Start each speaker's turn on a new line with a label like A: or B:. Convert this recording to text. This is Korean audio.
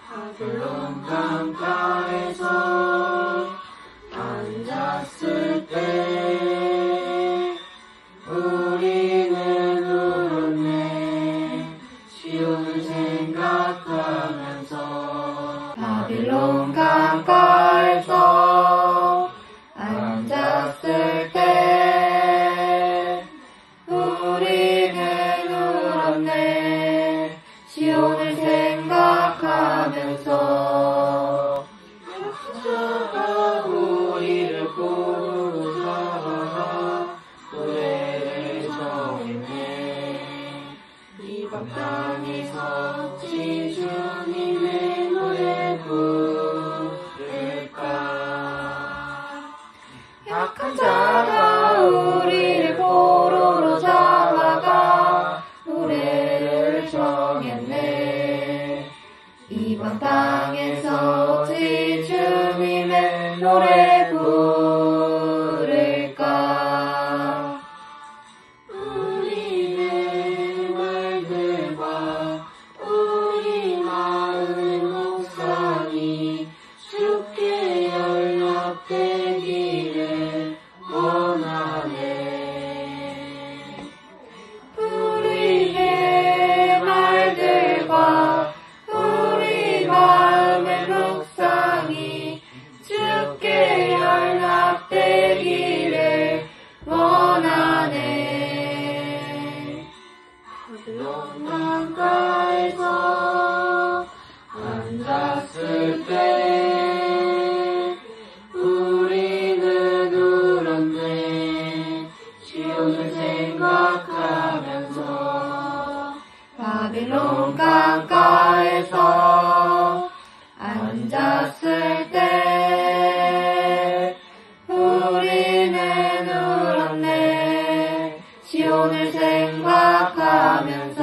A: 바벨론 강가에서 앉았을 때 우리는 울었네 시온을 생각하면서 바빌론 강가 땅에서 지주님의 노래 부를까? 약한 자가 우리를 보러 잡아가 노래를 정했네. 이번 땅에서 되기를 원하네. 우리의 말들과 우리 마음의 묵상이 주께 연락되기를 원하네. 바빌론 강가에서 앉았을 때 생각하면서 바빌론 강가에서 앉았을 때 우리는 울었네. 시온을 생각하면서